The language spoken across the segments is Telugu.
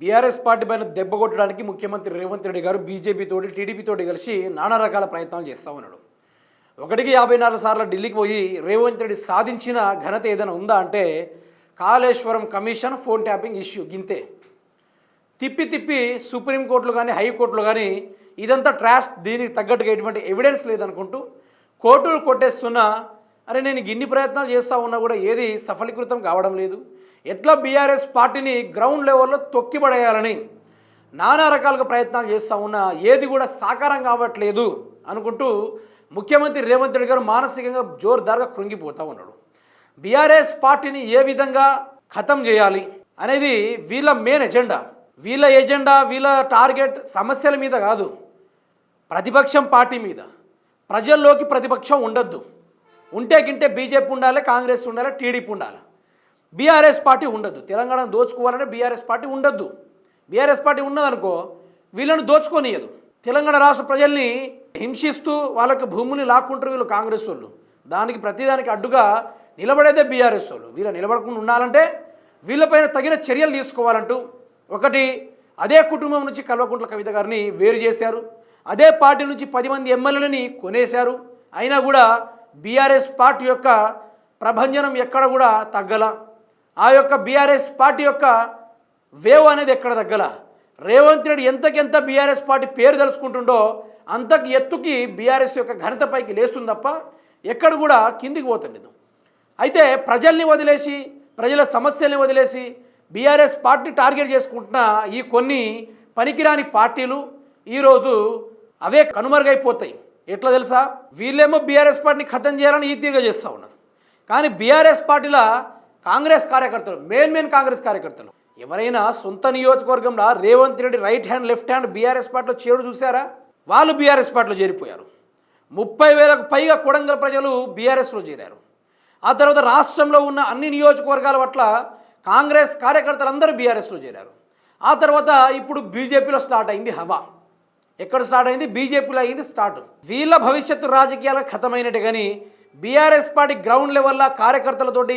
బీఆర్ఎస్ పార్టీ పైన దెబ్బ కొట్టడానికి ముఖ్యమంత్రి రేవంత్ రెడ్డి గారు బీజేపీతోటి తోటి టీడీపీ తోటి కలిసి నానా రకాల ప్రయత్నాలు చేస్తూ ఉన్నాడు. ఒకటికి యాభై నాలుగు సార్లు ఢిల్లీకి పోయి రేవంత్ రెడ్డి సాధించిన ఘనత ఏదైనా ఉందా అంటే Kaleshwaram commission phone tapping issue గింతే. తిప్పి తిప్పి సుప్రీంకోర్టులు కానీ హైకోర్టులు కానీ ఇదంతా ట్రాష్ దీనికి తగ్గట్టుగా ఎటువంటి ఎవిడెన్స్ లేదనుకుంటూ కోర్టులు కొట్టేస్తున్నా అరే నేను ఇన్ని ప్రయత్నాలు చేస్తూ ఉన్నా కూడా ఏది సఫలీకృతం కావడం లేదు. ఎట్లా బీఆర్ఎస్ పార్టీని గ్రౌండ్ లెవెల్లో తొక్కిపడేయాలని నానా రకాలుగా ప్రయత్నాలు చేస్తూ ఉన్నా ఏది కూడా సాకారం కావట్లేదు అనుకుంటూ ముఖ్యమంత్రి రేవంత్ రెడ్డి గారు మానసికంగా జోరుదారుగా కృంగిపోతూ ఉన్నాడు. బీఆర్ఎస్ పార్టీని ఏ విధంగా ఖతం చేయాలి అనేది వీళ్ళ మెయిన్ ఎజెండా వీళ్ళ ఎజెండా వీళ్ళ టార్గెట్ సమస్యల మీద కాదు. ప్రతిపక్షం పార్టీ మీద. ప్రజల్లోకి ప్రతిపక్షం ఉండొద్దు. ఉంటే గింటే బీజేపీ ఉండాలి కాంగ్రెస్ ఉండాలి టీడీపీ ఉండాలి? బీఆర్ఎస్ పార్టీ ఉండదు. తెలంగాణ దోచుకోవాలంటే బీఆర్ఎస్ పార్టీ ఉండద్దు బీఆర్ఎస్ పార్టీ ఉన్నదనుకో వీళ్ళని దోచుకోనియదు తెలంగాణ రాష్ట్ర ప్రజల్ని హింసిస్తూ వాళ్ళకి భూముల్ని లాక్కుంటారు వీళ్ళు కాంగ్రెస్ వాళ్ళు. దానికి ప్రతిదానికి అడ్డుగా నిలబడేదే బీఆర్ఎస్ వాళ్ళు. వీళ్ళు నిలబడకుండా ఉండాలంటే వీళ్ళపైన తగిన చర్యలు తీసుకోవాలంటూ ఒకటి అదే కుటుంబం నుంచి కల్వకుంట్ల కవిత గారిని వేరు చేశారు. అదే పార్టీ నుంచి పది మంది ఎమ్మెల్యేలని కొనేశారు. అయినా కూడా బీఆర్ఎస్ పార్టీ యొక్క ప్రభంజనం ఎక్కడ కూడా తగ్గల. ఆ యొక్క బీఆర్ఎస్ పార్టీ యొక్క వేవ్ అనేది ఎక్కడ తగ్గల. రేవంత్ రెడ్డి ఎంతకెంత బీఆర్ఎస్ పార్టీ పేరు తెలుసుకుంటుండో అంతకు ఎత్తుకి బీఆర్ఎస్ యొక్క ఘనత పైకి లేస్తుంది తప్ప ఎక్కడ కూడా కిందికి పోతుండదు అయితే ప్రజల్ని వదిలేసి ప్రజల సమస్యల్ని వదిలేసి బీఆర్ఎస్ పార్టీ టార్గెట్ చేసుకుంటున్న ఈ కొన్ని పనికిరాని పార్టీలు ఈరోజు అవే కనుమరుగైపోతాయి. ఎట్లా తెలుసా? వీళ్ళేమో బీఆర్ఎస్ పార్టీని ఖతం చేయాలని ఈ తీరుగా చేస్తూ ఉన్నారు. కానీ బీఆర్ఎస్ పార్టీల కాంగ్రెస్ కార్యకర్తలు మెయిన్ మెయిన్ కాంగ్రెస్ కార్యకర్తలు ఎవరైనా సొంత నియోజకవర్గంలో Revanth Reddy right hand left hand BRS పార్టీలో చేరు చూసారా వాళ్ళు బీఆర్ఎస్ పార్టీలో చేరిపోయారు. ముప్పై వేలకు పైగా కొడంగల్ ప్రజలు బీఆర్ఎస్లో చేరారు. ఆ తర్వాత రాష్ట్రంలో ఉన్న అన్ని నియోజకవర్గాల పట్ల కాంగ్రెస్ కార్యకర్తలందరూ బీఆర్ఎస్లో చేరారు. ఆ తర్వాత ఇప్పుడు బీజేపీలో స్టార్ట్ అయింది హవా. ఎక్కడ స్టార్ట్ అయింది? బీజేపీలో అయింది స్టార్ట్. వీళ్ళ భవిష్యత్తు రాజకీయాలకు ఖతమైనట్టు కానీ బీఆర్ఎస్ పార్టీ గ్రౌండ్ లెవెల్లో కార్యకర్తలతోటి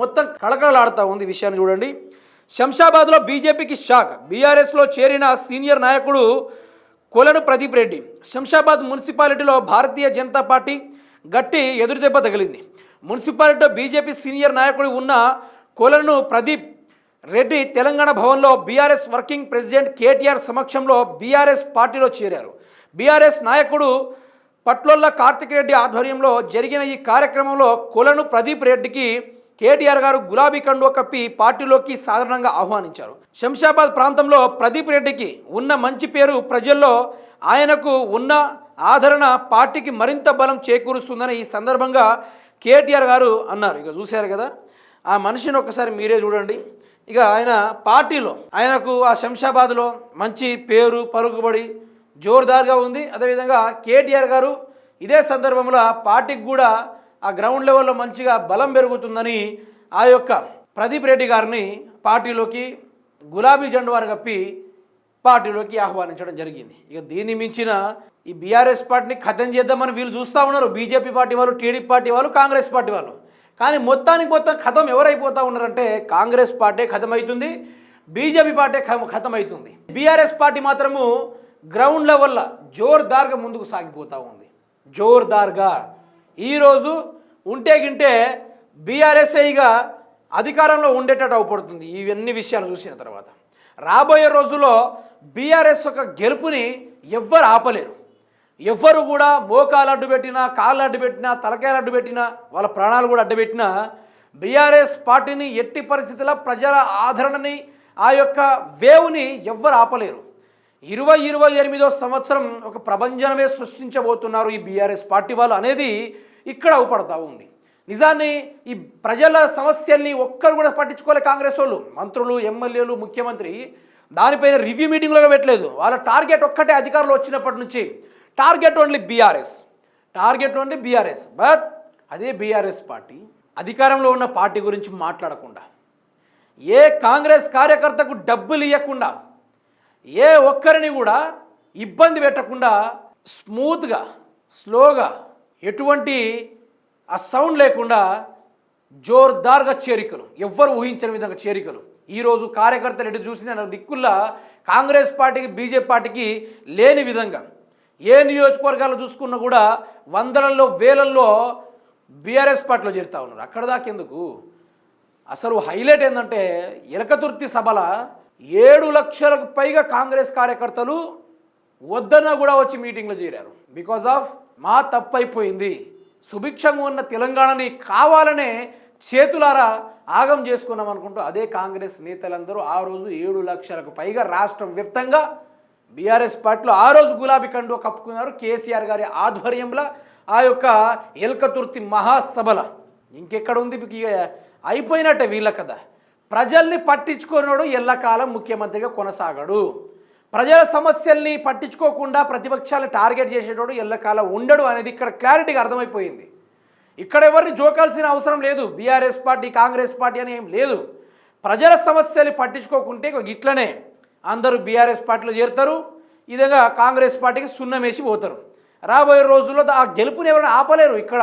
మొత్తం కళకళలాడుతూ ఉంది విషయాన్ని చూడండి. శంషాబాద్లో బీజేపీకి షాక్. బీఆర్ఎస్లో చేరిన సీనియర్ నాయకుడు కొలను ప్రదీప్ రెడ్డి. శంషాబాద్ మున్సిపాలిటీలో భారతీయ జనతా పార్టీ గట్టి ఎదురుదెబ్బ తగిలింది. మున్సిపాలిటీలో బీజేపీ సీనియర్ నాయకుడు ఉన్న కొలను ప్రదీప్ రెడ్డి తెలంగాణ భవన్లో బీఆర్ఎస్ వర్కింగ్ ప్రెసిడెంట్ కేటీఆర్ సమక్షంలో బీఆర్ఎస్ పార్టీలో చేరారు. బీఆర్ఎస్ నాయకుడు పట్లొల్ల కార్తిక్ రెడ్డి ఆధ్వర్యంలో జరిగిన ఈ కార్యక్రమంలో కొలను ప్రదీప్ రెడ్డికి కేటీఆర్ గారు గులాబీ కండువ కప్పి పార్టీలోకి సాధారణంగా ఆహ్వానించారు. శంషాబాద్ ప్రాంతంలో ప్రదీప్ రెడ్డికి ఉన్న మంచి పేరు ప్రజల్లో ఆయనకు ఉన్న ఆదరణ పార్టీకి మరింత బలం చేకూరుస్తుందని ఈ సందర్భంగా కేటీఆర్ గారు అన్నారు. ఇక చూశారు కదా ఆ మనిషిని ఒకసారి మీరే చూడండి. ఇక ఆయన పార్టీలో ఆయనకు ఆ శంషాబాద్లో మంచి పేరు పలుకుబడి జోరుదారుగా ఉంది. అదేవిధంగా కేటీఆర్ గారు ఇదే సందర్భంలో పార్టీకి కూడా ఆ గ్రౌండ్ లెవెల్లో మంచిగా బలం పెరుగుతుందని ఆ యొక్క ప్రదీప్ రెడ్డి గారిని పార్టీలోకి గులాబీ జెండవారు కప్పి పార్టీలోకి ఆహ్వానించడం జరిగింది. ఇక దీన్ని మించిన ఈ బీఆర్ఎస్ పార్టీని ఖతం చేద్దామని వీళ్ళు చూస్తూ ఉన్నారు. బీజేపీ పార్టీ వాళ్ళు టీడీపీ పార్టీ వాళ్ళు కాంగ్రెస్ పార్టీ వాళ్ళు. కానీ మొత్తానికి మొత్తం ఖతం ఎవరైపోతా ఉన్నారంటే కాంగ్రెస్ పార్టీ ఖతం అవుతుంది బీజేపీ పార్టీ ఖతం అవుతుంది బీఆర్ఎస్ పార్టీ మాత్రము గ్రౌండ్ లెవెల్లో జోర్దార్గా ముందుకు సాగిపోతూ ఉంది. జోర్దార్గా. ఈరోజు ఉంటే గింటే బీఆర్ఎస్ఐగా అధికారంలో ఉండేటట్టు అవపడుతుంది. ఇవన్నీ విషయాలు చూసిన తర్వాత. రాబోయే రోజుల్లో బీఆర్ఎస్ యొక్క గెలుపుని ఎవ్వరు ఆపలేరు. ఎవ్వరు కూడా మోకాలు అడ్డు పెట్టినా కాళ్ళు అడ్డు పెట్టినా తలకాయలు అడ్డు పెట్టినా వాళ్ళ ప్రాణాలు కూడా అడ్డుపెట్టినా బీఆర్ఎస్ పార్టీని ఎట్టి పరిస్థితుల్లో ప్రజల ఆదరణని ఆ యొక్క వేవుని ఎవ్వరు ఆపలేరు. ఇరవై ఇరవై ఎనిమిదో సంవత్సరం ఒక ప్రభంజనమే సృష్టించబోతున్నారు ఈ బీఆర్ఎస్ పార్టీ వాళ్ళు అనేది ఇక్కడ అవుపడతా ఉంది. నిజాన్ని ఈ ప్రజల సమస్యల్ని ఒక్కరు కూడా పట్టించుకోలే కాంగ్రెస్ వాళ్ళు. మంత్రులు ఎమ్మెల్యేలు ముఖ్యమంత్రి దానిపైన రివ్యూ మీటింగ్లో పెట్టలేదు. వాళ్ళ టార్గెట్ ఒక్కటే అధికారులు వచ్చినప్పటి నుంచి target only BRS. Target only BRS. But అదే బీఆర్ఎస్ పార్టీ అధికారంలో ఉన్న పార్టీ గురించి మాట్లాడకుండా ఏ కాంగ్రెస్ కార్యకర్తకు డబ్బులు ఇవ్వకుండా ఏ ఒక్కరిని కూడా ఇబ్బంది పెట్టకుండా స్మూత్గా స్లోగా ఎటువంటి ఆ సౌండ్ లేకుండా జోర్దార్గా చేరికలు ఎవ్వరు ఊహించని విధంగా చేరికలు. ఈరోజు కార్యకర్తలు ఎటు చూసిన దిక్కుల్లా కాంగ్రెస్ పార్టీకి బీజేపీ పార్టీకి లేని విధంగా ఏ నియోజకవర్గాలు చూసుకున్నా కూడా వందలలో వేలల్లో బీఆర్ఎస్ పార్టీలో చేరుతా ఉన్నారు. అక్కడ దాకెందుకు అసలు హైలైట్ ఏంటంటే ఎలకతుర్తి సభల ఏడు లక్షలకు పైగా కాంగ్రెస్ కార్యకర్తలు వద్దన్నా కూడా వచ్చి మీటింగ్లో చేరారు. బికాజ్ ఆఫ్ మా తప్పైపోయింది. సుభిక్షంగా ఉన్న తెలంగాణని కావాలనే చేతులారా ఆగం చేసుకున్నాం అనుకుంటూ అదే కాంగ్రెస్ నేతలందరూ ఆ రోజు ఏడు లక్షలకు పైగా రాష్ట్ర వ్యాప్తంగా బీఆర్ఎస్ పార్టీలో ఆ రోజు గులాబీ కండు కప్పుకున్నారు కేసీఆర్ గారి ఆధ్వర్యంలో ఆ యొక్క ఎల్కతుర్తి మహాసభల. ఇంకెక్కడ ఉంది మీకు ఇక అయిపోయినట్టే వీళ్ళ కదా ప్రజల్ని పట్టించుకున్నాడు ఎల్లకాలం ముఖ్యమంత్రిగా కొనసాగడు. ప్రజల సమస్యల్ని పట్టించుకోకుండా ప్రతిపక్షాలు టార్గెట్ చేసేటోడు ఎల్లకాలం ఉండడు అనేది ఇక్కడ క్లారిటీగా అర్థమైపోయింది. ఇక్కడ ఎవరిని జోకాల్సిన అవసరం లేదు. బీఆర్ఎస్ పార్టీ కాంగ్రెస్ పార్టీ అని ఏం లేదు. ప్రజల సమస్యలు పట్టించుకోకుంటే ఇట్లనే. అందరూ బీఆర్ఎస్ పార్టీలో చేరుతారు. ఈ విధంగా కాంగ్రెస్ పార్టీకి సున్నం వేసి పోతారు. రాబోయే రోజుల్లో ఆ గెలుపుని ఎవరైనా ఆపలేరు ఇక్కడ.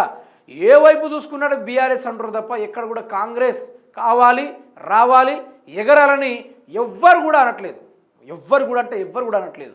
ఏ వైపు చూసుకున్నాడు బీఆర్ఎస్ అంటారు తప్ప ఎక్కడ కూడా కాంగ్రెస్ కావాలి రావాలి ఎగరాలని ఎవ్వరు కూడా అనట్లేదు. ఎవ్వరు కూడా అంటే ఎవ్వరు కూడా అనట్లేదు.